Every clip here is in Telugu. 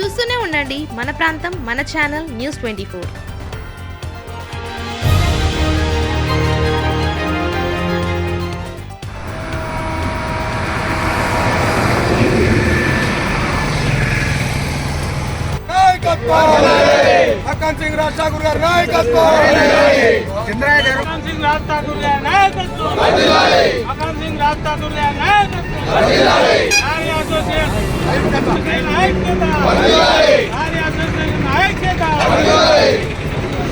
చూస్తూనే ఉండండి మన ప్రాంతం మన channel news twenty four. Singh Raj Thakur గారి నాయకత్వం! సింగ్ రాజ్ ఠాకూర్ గారి! నాయకత్వం! సింగ్ రాజ్ ఠాకూర్ గారి నాయకత్వం!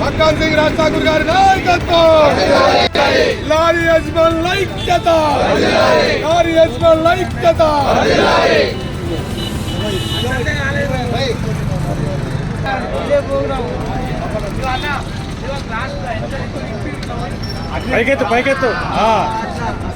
మక్కన్ సింగ్ రాజ్ ఠాకూర్ గారి నాయకత్వం లారీ యజమాన్ ఐక్యత లారీ యజమాన్ ఐక్యత పైకెత్తు. పైకెత్తు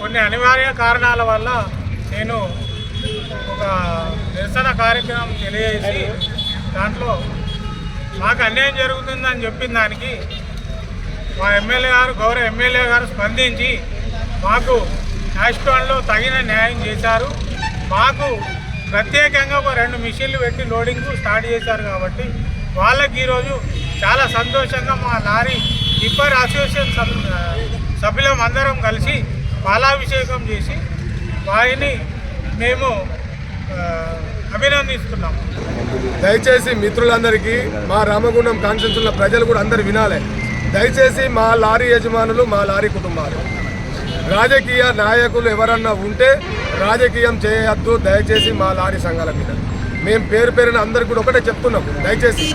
కొన్ని అనివార్య కారణాల వల్ల నేను ఒక నిరసన కార్యక్రమం తెలియజేసి దాంట్లో మాకు అన్యాయం జరుగుతుందని చెప్పిన దానికి మా ఎమ్మెల్యే గారు గౌరవ ఎమ్మెల్యే గారు స్పందించి మాకు యాష్టాన్లో తగిన న్యాయం చేశారు. మాకు ప్రత్యేకంగా ఒక రెండు మిషన్లు పెట్టి లోడింగ్ స్టార్ట్ చేశారు కాబట్టి వాళ్ళకి ఈరోజు చాలా సంతోషంగా మా లారీ టిప్పర్ అసోసియేషన్ సభ్యులం అందరం కలిసి పాలాభిషేకం చేసి వారిని మేము అభినందిస్తున్నాము. దయచేసి మిత్రులందరికీ మా రామగుండం కాన్స్టిట్యూన్స్ ప్రజలు కూడా అందరు వినాలి. దయచేసి మా లారీ యజమానులు మా లారీ కుటుంబాలు. రాజకీయ నాయకులు ఎవరన్నా ఉంటే రాజకీయం చేయొద్దు దయచేసి మా లారీ సంఘాల మీద. మేము పేరు పేరున అందరు కూడా ఒకటే చెప్తున్నాం దయచేసి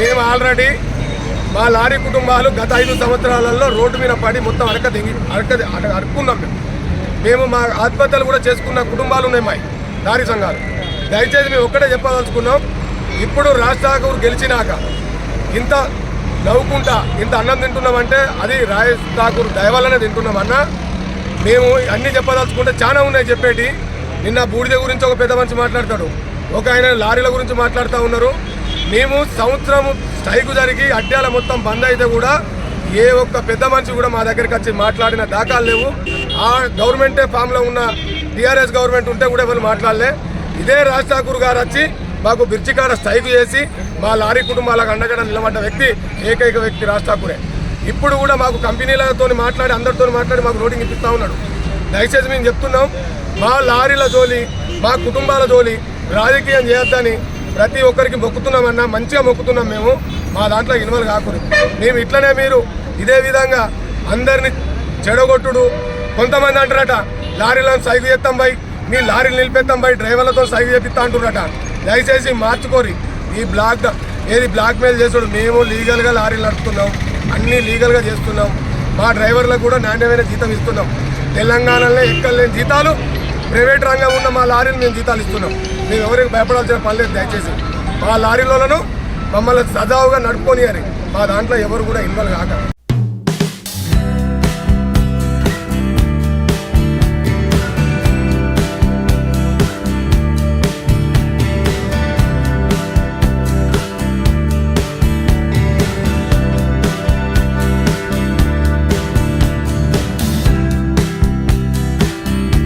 మేము ఆల్రెడీ మా లారీ కుటుంబాలు గత ఐదు సంవత్సరాలలో రోడ్డు మీద పడి మొత్తం అరక దిగి అరక అరుక్కున్నాం మేము. మేము మా ఆత్మహత్యలు కూడా చేసుకున్న కుటుంబాలు ఉన్నాయి మా లారీ సంఘాలు. దయచేసి మేము ఒక్కటే చెప్పదలుచుకున్నాం ఇప్పుడు రాజ్ గెలిచినాక ఇంత నవ్వుకుంటా ఇంత అన్నం తింటున్నామంటే అది రాజ్ ఠాకూర్ దయ తింటున్నామన్నా మేము అన్ని చెప్పదలుచుకుంటే చాలా ఉన్నాయి చెప్పేటి. నిన్న బూడిద గురించి ఒక పెద్ద మనిషి మాట్లాడతాడు. ఒక ఆయన లారీల గురించి మాట్లాడుతూ ఉన్నారు. మేము సంవత్సరం స్ట్రైకు జరిగి అడ్డాల మొత్తం బంద్ అయితే కూడా ఏ ఒక్క పెద్ద మనిషి కూడా మా దగ్గరికి వచ్చి మాట్లాడిన దాఖలు లేవు. ఆ గవర్నమెంటే ఫామ్లో ఉన్న టీఆర్ఎస్ గవర్నమెంట్ ఉంటే కూడా ఎవరు మాట్లాడలే. ఇదే రాజ్ ఠాకూర్ గారు వచ్చి మాకు బిర్చికాడ స్ట్రైక్ చేసి మా లారీ కుటుంబాలకు అండగా నిలబడ్డ వ్యక్తి ఏకైక వ్యక్తి రాజ్ ఠాకూరే. ఇప్పుడు కూడా మాకు కంపెనీలతో మాట్లాడి అందరితో మాట్లాడి మాకు లోడింగ్ ఇప్పిస్తూ ఉన్నాడు. దయచేసి మేము చెప్తున్నాం మా లారీల జోలి మా కుటుంబాల జోలి రాజకీయం చేయొద్దని ప్రతి ఒక్కరికి మొక్కుతున్నామన్నా మంచిగా మొక్కుతున్నాం మేము. మా దాంట్లో ఇన్వాల్వ్ కాకూడదు మేము ఇట్లనే మీరు ఇదే విధంగా అందరిని చెడగొట్టుడు. కొంతమంది అంటారట లారీలను సైగు చేస్తాం బై మీ లారీలు నిలిపేస్తాం బై డ్రైవర్లతో సైగు చేపిస్తా అంటున్నారట దయచేసి మార్చుకోరి. ఈ బ్లాక్ ఏది బ్లాక్ మెయిల్ చేసుడు మేము లీగల్గా లారీలు నడుపుతున్నాం. అన్నీ లీగల్గా చేస్తున్నాం. మా డ్రైవర్లకు కూడా నాణ్యమైన జీతం ఇస్తున్నాం. తెలంగాణలో ఎక్కడ లేని జీతాలు ప్రైవేట్ రంగం ఉన్న మా లారీలు మేము జీతాలు ఇస్తున్నాం. మేము ఎవరికి భయపడాల్సిన పని లేదు దయచేసి. మా లారీలలోనూ మమ్మల్ని సజావుగా నడుపుకొని అని మా దాంట్లో ఎవరు కూడా ఇన్వాల్వ్ కాక.